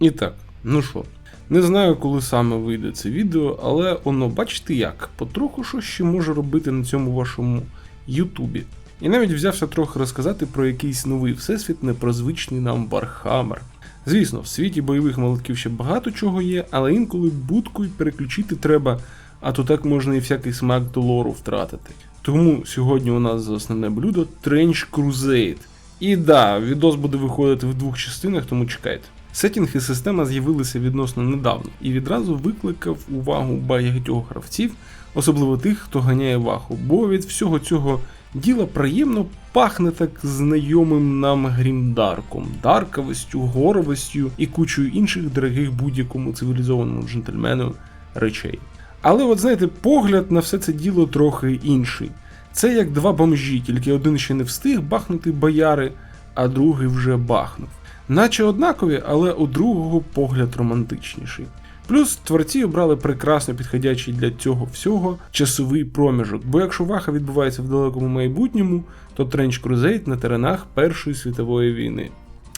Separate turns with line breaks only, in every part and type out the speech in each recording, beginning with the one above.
І так, ну що, не знаю, коли саме вийде це відео, але воно, бачите як, потроху що ще може робити на цьому вашому Ютубі. І навіть взявся трохи розказати про якийсь новий всесвіт, не про звичний нам Вархаммер. Звісно, в світі бойових молотків ще багато чого є, але інколи будку й переключити треба, а то так можна і всякий смак до лору втратити. Тому сьогодні у нас за основне блюдо Trench Crusade. І да, відос буде виходити в двох частинах, тому чекайте. Сетінг і система з'явилися відносно недавно і відразу викликав увагу багатьох гравців, особливо тих, хто ганяє ваху, бо від всього цього діла приємно пахне так знайомим нам грімдарком, даркавостю, горовостю і кучою інших дорогих будь-якому цивілізованому джентльмену речей. Але от знаєте, погляд на все це діло трохи інший. Це як два бомжі, тільки один ще не встиг бахнути бояри, а другий вже бахнув. Наче однакові, але у другого погляд романтичніший. Плюс творці обрали прекрасно підходячий для цього всього часовий проміжок, бо якщо ваха відбувається в далекому майбутньому, то Тренч Crusade на теренах Першої світової війни.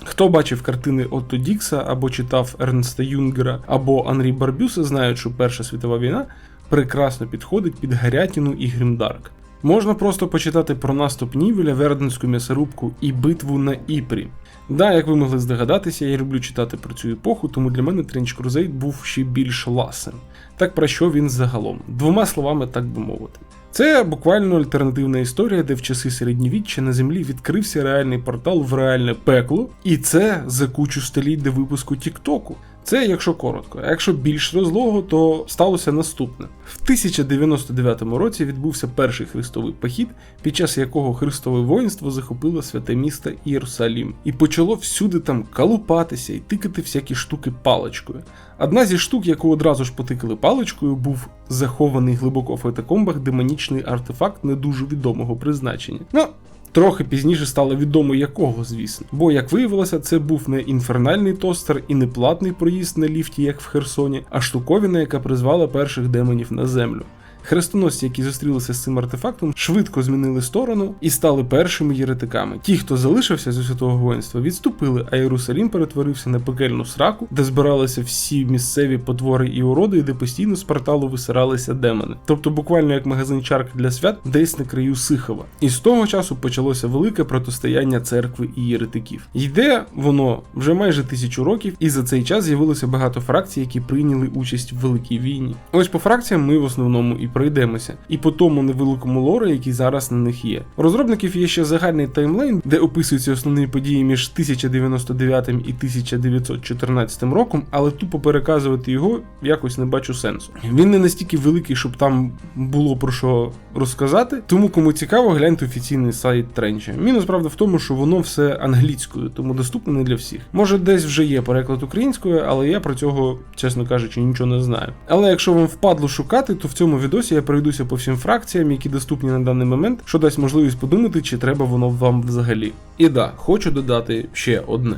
Хто бачив картини Отто Дікса або читав Ернста Юнгера або Анрі Барбюса, знають, що Перша світова війна прекрасно підходить під Гарятіну і Грімдарк. Можна просто почитати про наступ Нівеля, Верденську м'ясорубку і битву на Іпрі. Да, як ви могли здогадатися, я люблю читати про цю епоху, тому для мене Тренч Крузейд був ще більш ласим. Так про що він загалом? Двома словами, так би мовити. Це буквально альтернативна історія, де в часи середньовіччя на землі відкрився реальний портал в реальне пекло, і це за кучу століть до випуску Тіктоку. Це якщо коротко, а якщо більш розлого, то сталося наступне. В 1099 році відбувся перший хрестовий похід, під час якого христове воїнство захопило святе місто Єрусалім і почало всюди там калупатися і тикати всякі штуки паличкою. Одна зі штук, яку одразу ж потикали паличкою, був захований глибоко в катакомбах демонічний артефакт не дуже відомого призначення. Ну, Трохи пізніше стало відомо якого, звісно. Бо, як виявилося, це був не інфернальний тостер і не платний проїзд на ліфті, як в Херсоні, а штуковіна, яка призвала перших демонів на землю. Хрестоносці, які зустрілися з цим артефактом, швидко змінили сторону і стали першими єретиками. Ті, хто залишився зі святого воїнства, відступили, а Єрусалім перетворився на пекельну сраку, де збиралися всі місцеві потвори і уроди, і де постійно з порталу висиралися демони. Тобто, буквально як магазин чарки для свят, десь на краю Сихова. І з того часу почалося велике протистояння церкви і єретиків. Йде воно вже майже тисячу років, і за цей час з'явилося багато фракцій, які прийняли участь в великій війні. Ось по фракціям ми в основному і пройдемося, і по тому невеликому лору, який зараз на них є. У розробників є ще загальний таймлайн, де описуються основні події між 1099 і 1914 роком, але тупо переказувати його якось не бачу сенсу. Він не настільки великий, щоб там було про що розказати. Тому кому цікаво, гляньте офіційний сайт Тренча. Мінус правда в тому, що воно все англійською, тому доступне не для всіх. Може, десь вже є переклад українською, але я про цього, чесно кажучи, нічого не знаю. Але якщо вам впадло шукати, то в цьому відосі я пройдуся по всім фракціям, які доступні на даний момент, що дасть можливість подумати, чи треба воно вам взагалі. І да, хочу додати ще одне.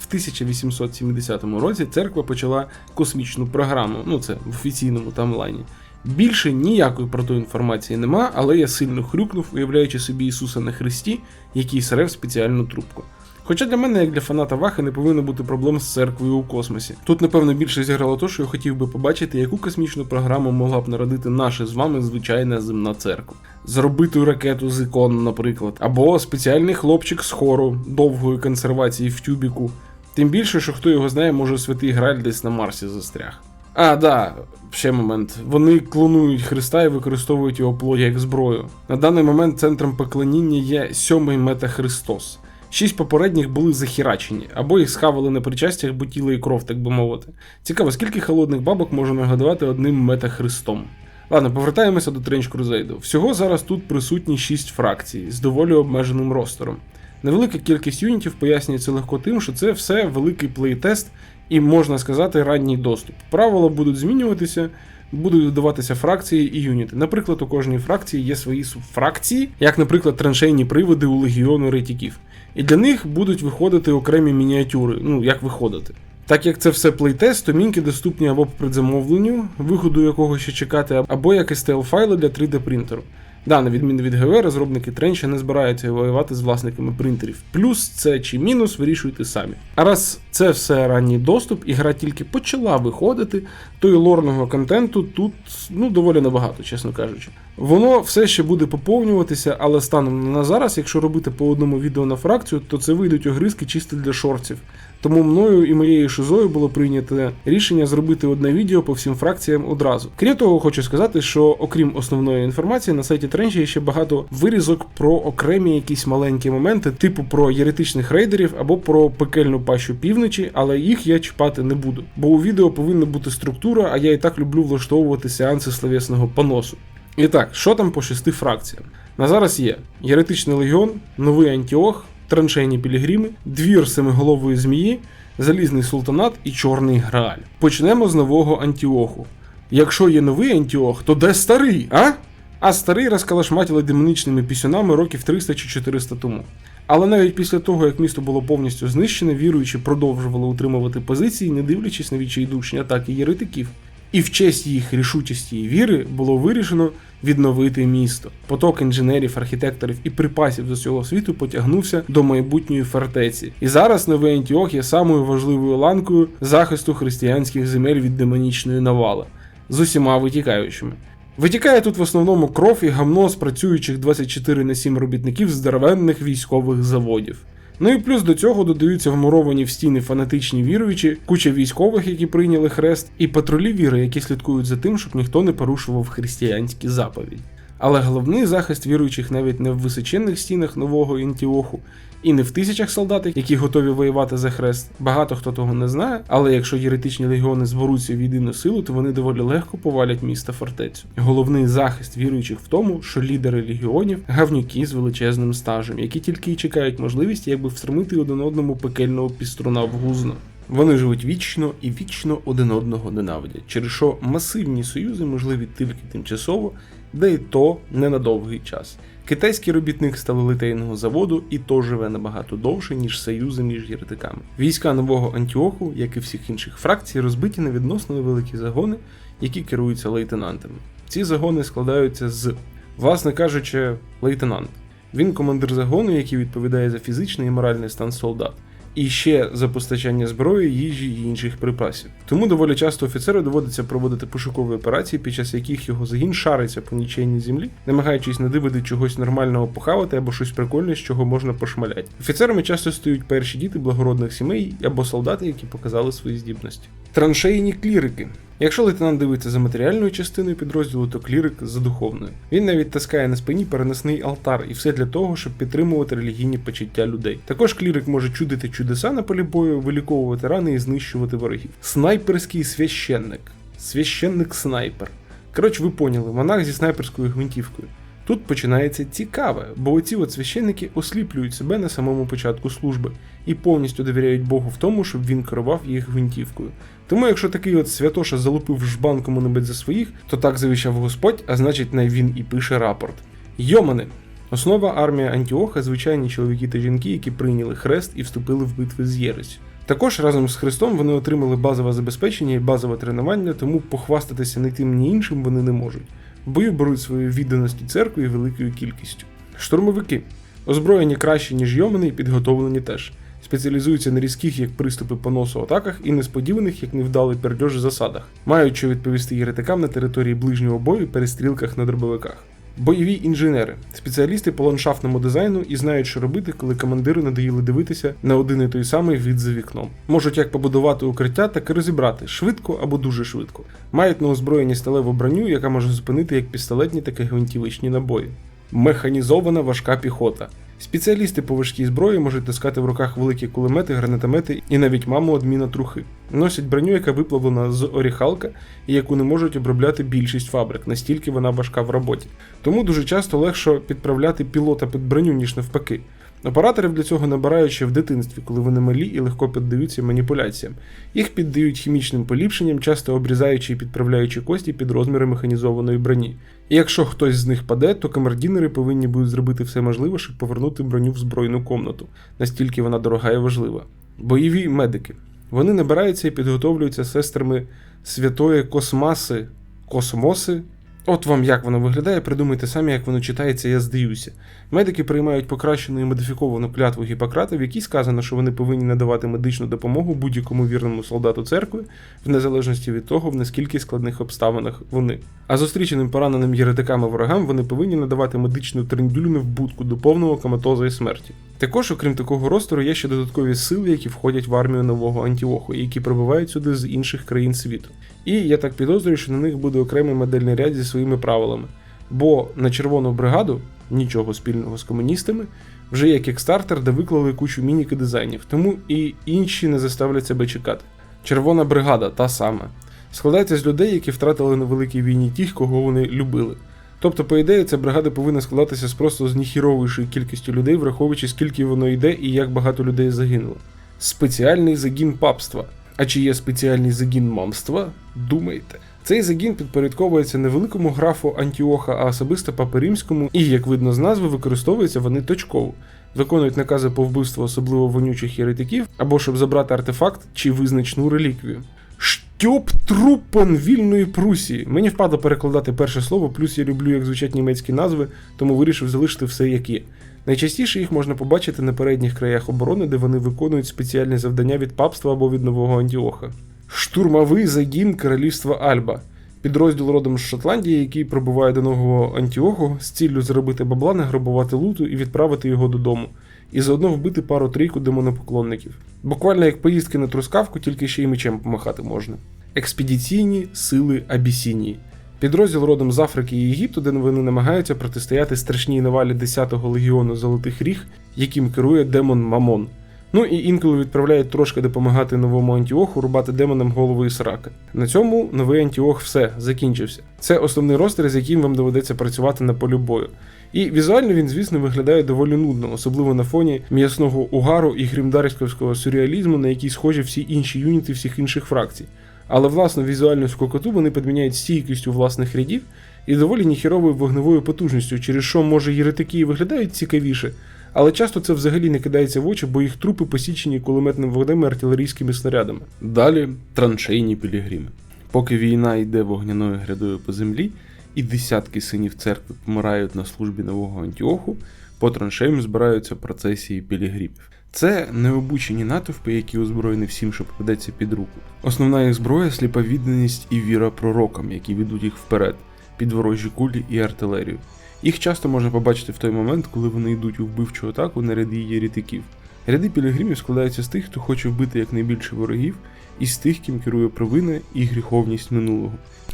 В 1870 році церква почала космічну програму, ну це в офіційному таймлайні. Більше ніякої про ту інформації нема, але я сильно хрюкнув, уявляючи собі Ісуса на Христі, який срев спеціальну трубку. Хоча для мене, як для фаната Вахи, не повинно бути проблем з церквою у космосі. Тут, напевно, більше зіграло то, що я хотів би побачити, яку космічну програму могла б народити наша з вами звичайна земна церква. Зробити ракету з ікон, наприклад, або спеціальний хлопчик з хору довгої консервації в тюбіку. Тим більше, що хто його знає, може святий Граль десь на Марсі застряг. А, да, ще момент. Вони клонують Христа і використовують його плоді як зброю. На даний момент центром поклоніння є сьомий мета Христос. Шість попередніх були захірачені, або їх схавали на причастях, бо тіло і кров, так би мовити. Цікаво, скільки холодних бабок можна нагодувати одним мета-христом. Ладно, повертаємося до Тренч Крузейду. Всього зараз тут присутні 6 фракцій з доволі обмеженим ростером. Невелика кількість юнітів пояснюється легко тим, що це все великий плейтест і, можна сказати, ранній доступ. Правила будуть змінюватися, будуть додаватися фракції і юніти. Наприклад, у кожній фракції є свої субфракції, як, наприклад, траншейні приводи у легіону ретіків. І для них будуть виходити окремі мініатюри, ну як виходити. Так як це все плейтест, то мінки доступні або по предзамовленню, виходу якого ще чекати, або як STL файли для 3D принтеру. Да, на відміну від ГВ, розробники Тренча не збираються воювати з власниками принтерів. Плюс це чи мінус вирішуйте самі. А раз це все ранній доступ, і гра тільки почала виходити, то й лорного контенту тут ну доволі небагато, чесно кажучи. Воно все ще буде поповнюватися, але станом на зараз, якщо робити по одному відео на фракцію, то це вийдуть огризки чисто для шортів. Тому мною і моєю шизою було прийнято рішення зробити одне відео по всім фракціям одразу. Крім того, хочу сказати, що окрім основної інформації, на сайті Тренчі є ще багато вирізок про окремі якісь маленькі моменти, типу про єретичних рейдерів або про пекельну пащу півночі, але їх я чіпати не буду. Бо у відео повинна бути структура, а я і так люблю влаштовувати сеанси словесного поносу. І так, що там по шести фракціям? На зараз є Єретичний легіон, новий Антіох, траншейні пілігріми, двір семиголової змії, залізний султанат і чорний грааль. Почнемо з нового Антіоху. Якщо є новий Антіох, то де старий, а? А старий розкалашматили демонічними пісюнами років 300 чи 400 тому. Але навіть після того, як місто було повністю знищене, віруючі продовжували утримувати позиції, не дивлячись на відчайдушні атаки єретиків. І в честь їх рішучості і віри було вирішено відновити місто. Поток інженерів, архітекторів і припасів з усього світу потягнувся до майбутньої фортеці. І зараз новий Антіох є самою важливою ланкою захисту християнських земель від демонічної навали з усіма витікаючими. Витікає тут в основному кров і гамно з працюючих 24 на 7 робітників здоровенних військових заводів. Ну і плюс до цього додаються вмуровані в стіни фанатичні віруючі, куча військових, які прийняли хрест, і патрулі віри, які слідкують за тим, щоб ніхто не порушував християнські заповіді. Але головний захист віруючих навіть не в височенних стінах нового Антіоху, і не в тисячах солдат, які готові воювати за хрест. Багато хто того не знає, але якщо єретичні легіони зберуться в єдину силу, то вони доволі легко повалять місто фортецю. Головний захист віруючих в тому, що лідери легіонів гавнюки з величезним стажем, які тільки й чекають можливість, якби встромити один одному пекельного піструна в гузно. Вони живуть вічно і вічно один одного ненавидять, через що масивні союзи можливі тільки тимчасово, де і то не на довгий час. Китайський робітник сталелитейного заводу і то живе набагато довше, ніж союзи між єретиками. Війська нового Антіоху, як і всіх інших фракцій, розбиті на відносно невеликі загони, які керуються лейтенантами. Ці загони складаються з, власне кажучи, лейтенант. Він командир загону, який відповідає за фізичний і моральний стан солдат і ще за постачання зброї, їжі і інших припасів. Тому доволі часто офіцеру доводиться проводити пошукові операції, під час яких його загін шариться по нічейній землі, намагаючись надивити чогось нормального похавати або щось прикольне, з чого можна пошмаляти. Офіцерами часто стають перші діти благородних сімей або солдати, які показали свої здібності. Траншейні клірики. Якщо лейтенант дивиться за матеріальною частиною підрозділу, то клірик за духовною. Він навіть таскає на спині перенесний алтар, і все для того, щоб підтримувати релігійні почуття людей. Також клірик може чудити чудеса на полі бою, виліковувати рани і знищувати ворогів. Снайперський священник. Священник снайпер. Коротше, ви поняли, монах зі снайперською гвинтівкою. Тут починається цікаве, бо оці от священники осліплюють себе на самому початку служби і повністю довіряють Богу в тому, щоб він керував їх гвинтівкою. Тому, якщо такий от святоша залупив жбан кому-небудь за своїх, то так завіщав Господь, а значить, не він і пише рапорт. Йомани! Основа армія Антіоха звичайні чоловіки та жінки, які прийняли хрест і вступили в битви з Єресю. Також разом з Христом вони отримали базове забезпечення і базове тренування, тому похвастатися ні тим, ні іншим вони не можуть. Бою беруть свою відданості церкві великою кількістю. Штурмовики озброєні краще, ніж йомини, і підготовлені теж. Спеціалізуються на різких як приступи по носу атаках і несподіваних як невдалий пердьож засадах, маючи відповісти єретикам на території ближнього бою перестрілках на дробовиках. Бойові інженери, спеціалісти по ландшафтному дизайну і знають, що робити, коли командири надоїли дивитися на один і той самий від за вікном. Можуть як побудувати укриття, так і розібрати швидко або дуже швидко. Мають на озброєнні сталеву броню, яка може зупинити як пістолетні, так і гвинтівичні набої. Механізована важка піхота. Спеціалісти по важкій зброї можуть таскати в руках великі кулемети, гранатомети і навіть маму адміна трухи. Носять броню, яка виплавлена з оріхалка і яку не можуть обробляти більшість фабрик, настільки вона важка в роботі. Тому дуже часто легше підправляти пілота під броню, ніж навпаки. Операторів для цього набирають ще в дитинстві, коли вони малі і легко піддаються маніпуляціям. Їх піддають хімічним поліпшенням, часто обрізаючи і підправляючи кості під розміри механізованої броні. І якщо хтось з них паде, то камердінери повинні будуть зробити все можливе, щоб повернути броню в збройну комнату, настільки вона дорога і важлива. Бойові медики. Вони набираються і підготовлюються сестрами святої космаси, космоси От вам як воно виглядає, придумайте самі, як воно читається, я здаюся. Медики приймають покращену і модифіковану клятву Гіппократа, в якій сказано, що вони повинні надавати медичну допомогу будь-якому вірному солдату церкви, в незалежності від того, в наскільки складних обставинах вони. А зустріченим пораненим єретиками ворогам вони повинні надавати медичну трендюльну в будку до повного коматоза і смерті. Також, окрім такого ростеру, є ще додаткові сили, які входять в армію нового Антіоху, які прибувають сюди з інших країн світу. І я так підозрюю, що на них буде окремий модельний ряд зі своїми правилами. Бо на червону бригаду нічого спільного з комуністами вже є кікстартер, де виклали кучу мініки дизайнів, тому і інші не заставлять себе чекати. Червона бригада та сама. Складається з людей, які втратили на великій війні тих, кого вони любили. Тобто, по ідеї, ця бригада повинна складатися з просто з ніхіровішою кількістю людей, враховуючи скільки воно йде і як багато людей загинуло. Спеціальний загін папства. А чи є спеціальний загін мамства? Думайте. Цей загін підпорядковується не великому графу Антіоха, а особисто папи римському, і, як видно з назви, використовуються вони точково. Виконують накази по вбивству особливо вонючих єретиків, або щоб забрати артефакт чи визначну реліквію. Штьоп трупан вільної Прусії. Мені впадло перекладати перше слово, плюс я люблю, як звучать німецькі назви, тому вирішив залишити все як є. Найчастіше їх можна побачити на передніх краях оборони, де вони виконують спеціальні завдання від папства або від нового Антіоха. Штурмовий загін королівства Альба. Підрозділ родом з Шотландії, який пробуває до нового Антіоху з ціллю заробити бабла, награбувати луту і відправити його додому, і заодно вбити пару трійку демонопоклонників. Буквально як поїздки на трускавку, тільки ще й мечем помахати можна. Експедиційні сили Абісінії. Підрозділ родом з Африки і Єгипту, де вони намагаються протистояти страшній навалі 10-го легіону Золотих Ріг, яким керує демон Мамон. Ну і інколи відправляють трошки допомагати новому Антіоху рубати демонам голови і сраки. На цьому новий Антіох все закінчився. Це основний ростер, з яким вам доведеться працювати на полі бою. І візуально він, звісно, виглядає доволі нудно, особливо на фоні м'ясного угару і грімдарського сюрреалізму, на який схожі всі інші юніти всіх інших фракцій. Але власну візуальну скокоту вони підміняють стійкістю власних рядів і доволі ніхеровою вогневою потужністю, через що, може, єретики і виглядають цікавіше, але часто це взагалі не кидається в очі, бо їх трупи посічені кулеметним вогнем і артилерійськими снарядами. Далі траншейні пілігрими. Поки війна йде вогняною грядою по землі, і десятки синів церкви помирають на службі нового Антіоху, по траншеям збираються процесії пілігримів. Це необучені натовпи, які озброєні всім, що попадеться під руку. Основна їх зброя сліпа відданість і віра пророкам, які ведуть їх вперед, під ворожі кулі і артилерію. Їх часто можна побачити в той момент, коли вони йдуть у вбивчу атаку на ряди єрітиків. Ряди пілігримів складаються з тих, хто хоче вбити якнайбільше ворогів, і з тих, ким керує провина і гріховність минулого.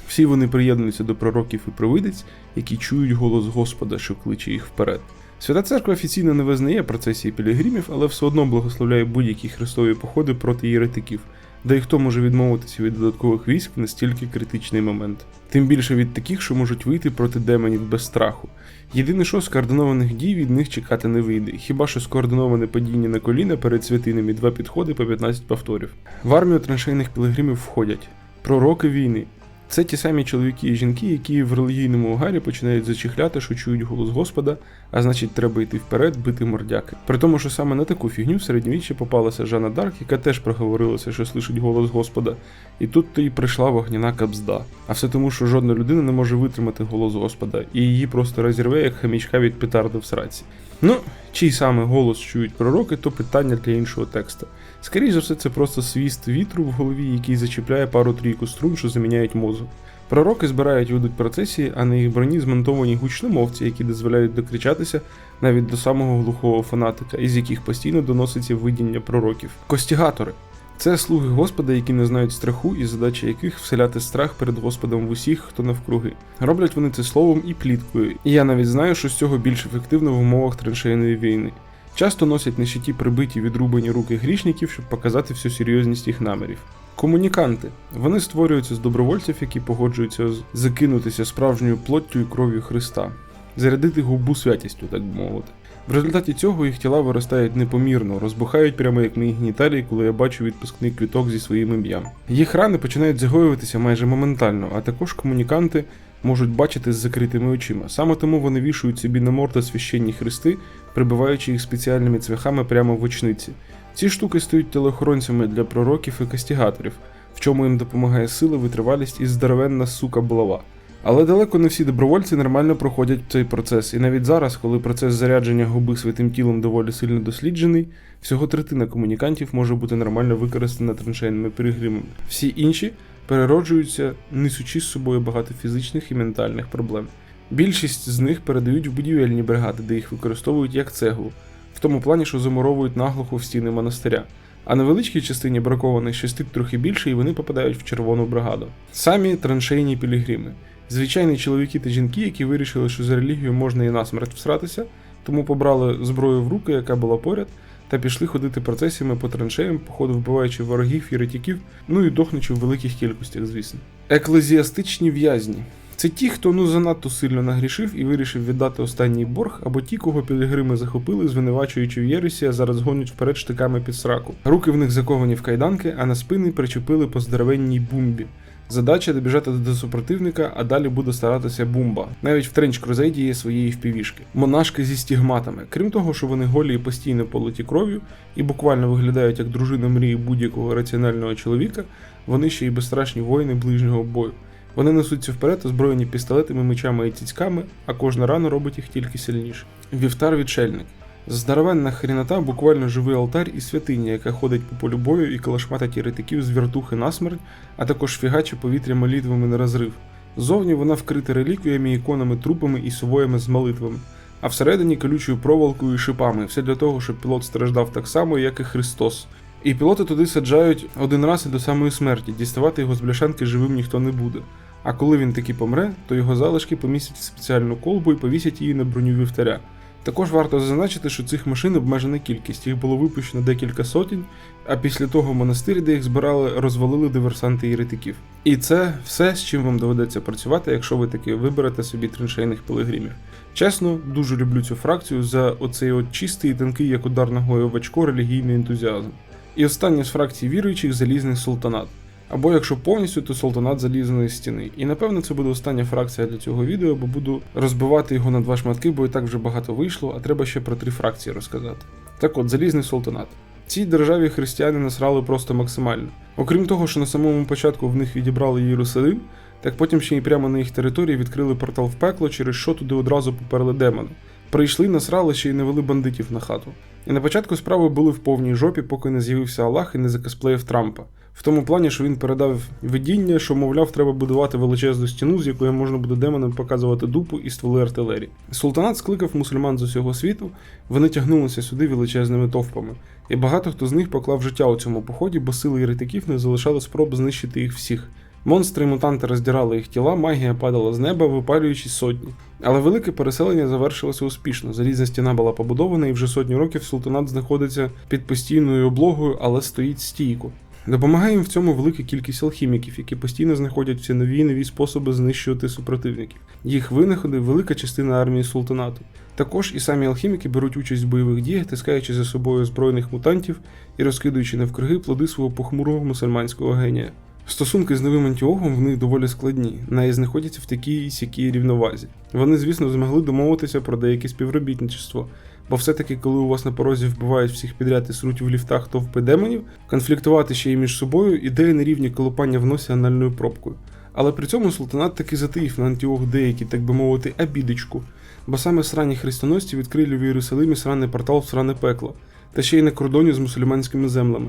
Всі вони приєднуються до пророків і провидець, які чують голос Господа, що кличе їх вперед. Свята церква офіційно не визнає процесії пілігримів, але все одно благословляє будь-які хрестові походи проти єретиків, де і хто може відмовитися від додаткових військ в настільки критичний момент. Тим більше від таких, що можуть вийти проти демонів без страху. Єдине, що скоординованих дій від них чекати не вийде, хіба що скоординоване падіння на коліна перед святинами два підходи по 15 повторів. В армію траншейних пілігримів входять пророки війни. Це ті самі чоловіки і жінки, які в релігійному угарі починають зачихляти, що чують голос Господа, а значить, треба йти вперед, бити мордяки. При тому, що саме на таку фігню в середньовіччі попалася Жанна Дарк, яка теж проговорилася, що слышить голос Господа, і тут то й прийшла вогняна кабзда. А все тому, що жодна людина не може витримати голос Господа, і її просто розірве, як хамічка від петарди в сраці. Ну, чий саме голос чують пророки, то питання для іншого текста. Скоріше за все, це просто свіст вітру в голові, який зачіпляє пару трійку струн, що заміняють мозок. Пророки збирають і ведуть процесії, а на їх броні змонтовані гучномовці, які дозволяють докричатися навіть до самого глухого фанатика, із яких постійно доноситься видіння пророків. Костігатори це слуги Господа, які не знають страху, і задача яких вселяти страх перед Господом в усіх, хто навкруги. Роблять вони це словом і пліткою, і я навіть знаю, що з цього більш ефективно в умовах траншейної війни. Часто носять на щиті прибиті відрубані руки грішників, щоб показати всю серйозність їх намірів. Комуніканти вони створюються з добровольців, які погоджуються закинутися справжньою плоттю і кров'ю Христа, зарядити губу святістю, так би мовити. В результаті цього їх тіла виростають непомірно, розбухають прямо як мої геніталії, коли я бачу відпускний квіток зі своїм ім'ям. Їх рани починають загоюватися майже моментально, а також комуніканти можуть бачити з закритими очима. Саме тому вони вішують собі на морду священні хрести, прибиваючи їх спеціальними цвяхами прямо в очниці. Ці штуки стають телеохоронцями для пророків і кастігаторів, в чому їм допомагає сила, витривалість і здоровенна сука булава. Але далеко не всі добровольці нормально проходять цей процес, і навіть зараз, коли процес зарядження губи святим тілом доволі сильно досліджений, всього третина комунікантів може бути нормально використана траншейними перегримами. Всі інші перероджуються, несучи з собою багато фізичних і ментальних проблем. Більшість з них передають в будівельні бригади, де їх використовують як цеглу, в тому плані, що замуровують наглухо в стіни монастиря. А на величкій частині бракованих щастить трохи більше, і вони попадають в червону бригаду. Самі траншейні пілігрими. Звичайні чоловіки та жінки, які вирішили, що за релігію можна і насмерть всратися, тому побрали зброю в руки, яка була поряд, та пішли ходити процесіями по траншеям, походу вбиваючи ворогів і ретіків, ну і дохнучи в великих кількостях, звісно. Еклезіастичні в'язні. Це ті, хто ну занадто сильно нагрішив і вирішив віддати останній борг, або ті, кого пілігрими захопили, звинувачуючи в єресі, а зараз гонять вперед штиками під сраку. Руки в них заковані в кайданки, а на спини причепили по здоровенній бумбі. Задача добіжати до супротивника, а далі буде старатися бумба. Навіть в тренч крузейді є свої впівішки. Монашки зі стігматами. Крім того, що вони голі і постійно политі кров'ю і буквально виглядають як дружина мрії будь-якого раціонального чоловіка, вони ще й безстрашні воїни ближнього бою. Вони несуться вперед, озброєні пістолетами, мечами і цицьками, а кожна рана робить їх тільки сильніше. Вівтар відшельник. Здоровенна хрінота буквально живий алтар і святиня, яка ходить по полю бою і калашматить єретиків з віртухи насмерть, а також фігаче повітря молитвами на розрив. Зовні вона вкрита реліквіями, іконами, трупами і сувоями з молитвами, а всередині колючою проволокою і шипами, все для того, щоб пілот страждав так само, як і Христос. І пілоти туди саджають один раз і до самої смерті, діставати його з бляшанки живим ніхто не буде. А коли він таки помре, то його залишки помістять в спеціальну колбу і повісять її на броню вівтаря. Також варто зазначити, що цих машин обмежена кількість, їх було випущено декілька сотень, а після того монастир, де їх збирали, розвалили диверсанти єретиків. І це все, з чим вам доведеться працювати, якщо ви таки виберете собі траншейних пилигримів. Чесно, дуже люблю цю фракцію за оцей от чистий і тонкий, як удар ногою в очко, релігійний ентузіазм. І остання з фракцій віруючих залізний султанат. Або якщо повністю, то султанат залізаної стіни. І напевно це буде остання фракція для цього відео, бо буду розбивати його на два шматки, бо і так вже багато вийшло, а треба ще про три фракції розказати. Так от, залізний султанат. Цій державі християни насрали просто максимально. Окрім того, що на самому початку в них відібрали Єрусалим, так потім ще й прямо на їх території відкрили портал в пекло, через що туди одразу поперли демони. Прийшли, насрали ще й навели бандитів на хату. І на початку справи були в повній жопі, поки не з'явився Аллах і не закосплеїв Трампа. В тому плані, що він передав видіння, що, мовляв, треба будувати величезну стіну, з якої можна буде демонам показувати дупу і стволи артилерії. Султанат скликав мусульман з усього світу, вони тягнулися сюди величезними товпами, і багато хто з них поклав життя у цьому поході, бо сили єретиків не залишали спроб знищити їх всіх. Монстри і мутанти роздирали їх тіла, магія падала з неба, випалюючи сотні. Але велике переселення завершилося успішно. Залізна стіна була побудована, і вже сотні років султанат знаходиться під постійною облогою, але стоїть стійко. Допомагає їм в цьому велика кількість алхіміків, які постійно знаходять всі нові і нові способи знищувати супротивників. Їх винаходи велика частина армії султанату. Також і самі алхіміки беруть участь в бойових діях, тискаючи за собою збройних мутантів і розкидуючи навкруги плоди свого похмурого мусульманського генія. Стосунки з новим антіогом в них доволі складні, навіть знаходяться в такій сякій рівновазі. Вони, звісно, змогли домовитися про деяке співробітничество, бо все-таки, коли у вас на порозі вбивають всіх підряд і сруть в ліфтах товпи демонів, конфліктувати ще й між собою ідея на рівні колупання в носі анальною пробкою. Але при цьому султанат таки затиїв на антіох деякі, так би мовити, обідочку, бо саме срані хрестоносці відкрили в Єрусалимі сраний портал в сране пекло, та ще й на кордоні з мусульманськими землями.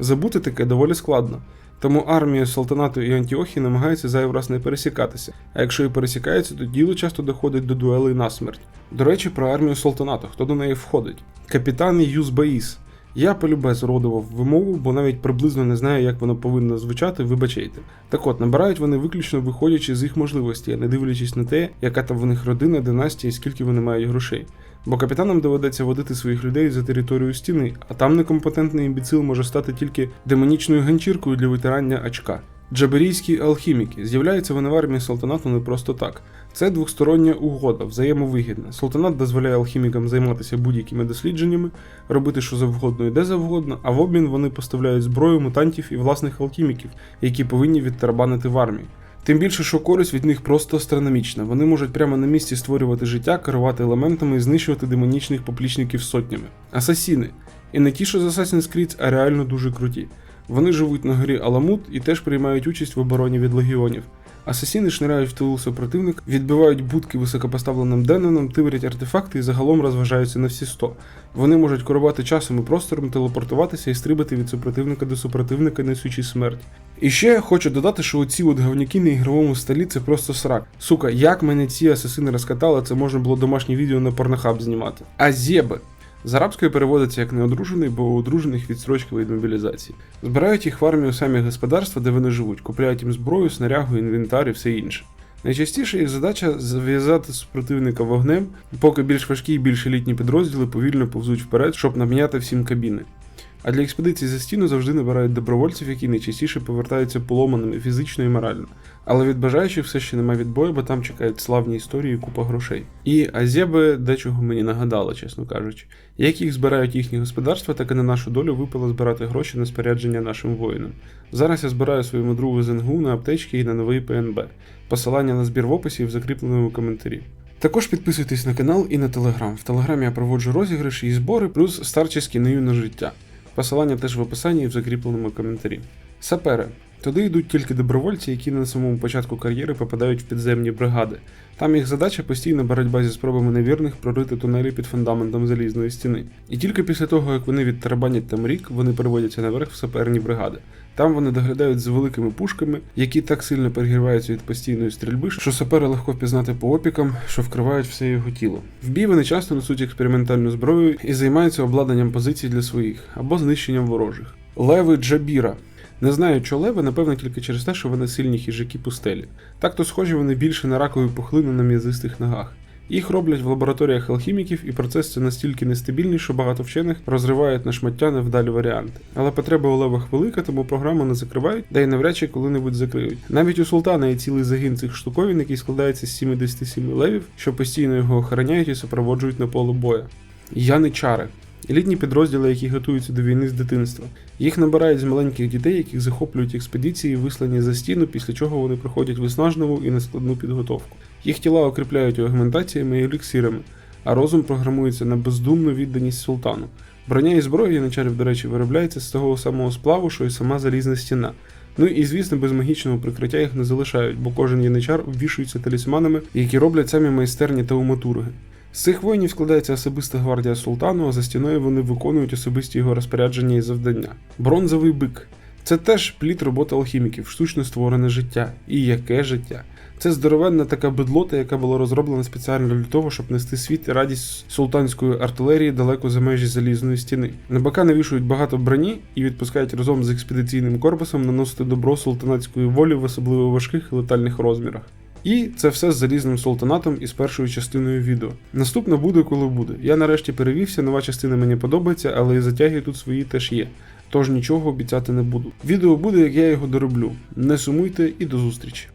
Забути таке доволі складно. Тому армія Султанату і Антіохії намагаються зайвий раз не пересікатися, а якщо і пересікаються, то діло часто доходить до дуелей на смерть. До речі, про армію Султанату, хто до неї входить? Капітан Юз. Я полюбе зродував вимову, бо навіть приблизно не знаю, як воно повинно звучати, вибачайте. Так от, набирають вони виключно виходячи з їх можливості, не дивлячись на те, яка там в них родина, династія і скільки вони мають грошей. Бо капітанам доведеться водити своїх людей за територію стіни, а там некомпетентний імбіцил може стати тільки демонічною ганчіркою для витирання очка. Джаберійські алхіміки з'являються вони в армії султанату не просто так. Це двостороння угода, взаємовигідна. Султанат дозволяє алхімікам займатися будь-якими дослідженнями, робити що завгодно і де завгодно, а в обмін вони поставляють зброю мутантів і власних алхіміків, які повинні відтарабанити в армії. Тим більше, що користь від них просто астрономічна. Вони можуть прямо на місці створювати життя, керувати елементами і знищувати демонічних поплічників сотнями. Асасіни. І не ті, що з Assassin's Creed, а реально дуже круті. Вони живуть на горі Аламут і теж приймають участь в обороні від легіонів. Асасіни шнирають в тилу супротивник, відбивають будки високопоставленим дененом, тиврять артефакти і загалом розважаються на всі 100. Вони можуть керувати часом і простором, телепортуватися і стрибати від супротивника до супротивника, несучи смерть. І ще хочу додати, що оці от говняки на ігровому столі це просто срак. Сука, як мене ці асасини розкатали, це можна було домашнє відео на порнохаб знімати. Азєби. З арабської переводиться як неодружений, бо одружених відстрочка від мобілізації. Збирають їх в армію самі господарства, де вони живуть, купляють їм зброю, снарягу, інвентар і все інше. Найчастіше їх задача зав'язати супротивника вогнем, поки більш важкі і більш елітні підрозділи повільно повзуть вперед, щоб наміняти всім кабіни. А для експедицій за стіну завжди набирають добровольців, які найчастіше повертаються поломаними фізично і морально. Але від бажаючих все ще немає відбою, бо там чекають славні історії і купа грошей. І Азєби дечого мені нагадала, чесно кажучи. Як їх збирають їхні господарства, так і на нашу долю випало збирати гроші на спорядження нашим воїнам. Зараз я збираю своєму другу ЗНГУ на аптечки і на новий ПНБ. Посилання на збір в описі і в закріпленому коментарі. Також підписуйтесь на канал і на телеграм. В телеграмі я проводжу розіграші і збори, плюс старчі скінею на життя. Посилання теж в описанні і в закріпленому коментарі. Сапери. Туди йдуть тільки добровольці, які на самому початку кар'єри попадають в підземні бригади. Там їх задача постійна боротьба зі спробами невірних прорити тунелі під фундаментом залізної стіни. І тільки після того, як вони відтарабанять там рік, вони переводяться наверх в саперні бригади. Там вони доглядають за великими пушками, які так сильно перегріваються від постійної стрільби, що сапери легко впізнати по опікам, що вкривають все його тіло. В бій вони часто несуть експериментальну зброю і займаються обладнанням позицій для своїх або знищенням ворожих. Леви Джабіра. Не знаю, що леви, напевно, тільки через те, що вони сильні хижаки пустелі. Так то схожі вони більше на ракові пухлини на м'язистих ногах. Їх роблять в лабораторіях алхіміків, і процес це настільки нестабільний, що багато вчених розривають на шмаття невдалі варіанти. Але потреба у левах велика, тому програму не закривають, да й навряд чи коли-небудь закриють. Навіть у султана є цілий загін цих штуковин, який складається з 77 левів, що постійно його охороняють і супроводжують на поле боя. Яничари. Елітні підрозділи, які готуються до війни з дитинства. Їх набирають з маленьких дітей, яких захоплюють експедиції, вислані за стіну, після чого вони проходять виснажливу і нескладну підготовку. Їх тіла укріпляють агментаціями і еліксирами, а розум програмується на бездумну відданість султану. Броня і зброя яничарів, до речі, виробляється з того самого сплаву, що й сама залізна стіна. Ну і звісно, без магічного прикриття їх не залишають, бо кожен яничар обвішується талісманами, які роблять самі майстерні та уматурги. Цих воїнів складається особиста гвардія султану, а за стіною вони виконують особисті його розпорядження і завдання. Бронзовий бик. Це теж плід роботи алхіміків, штучно створене життя. І яке життя? Це здоровенна така бедлота, яка була розроблена спеціально для того, щоб нести світ і радість султанської артилерії далеко за межі залізної стіни. На бока навішують багато броні і відпускають разом з експедиційним корпусом наносити добро султанатської волі в особливо важких і летальних розмірах. І це все з залізним султанатом і з першою частиною відео. Наступне буде, коли буде. Я нарешті перевівся, нова частина мені подобається, але і затяги тут свої теж є. Тож нічого обіцяти не буду. Відео буде, як я його дороблю. Не сумуйте і до зустрічі.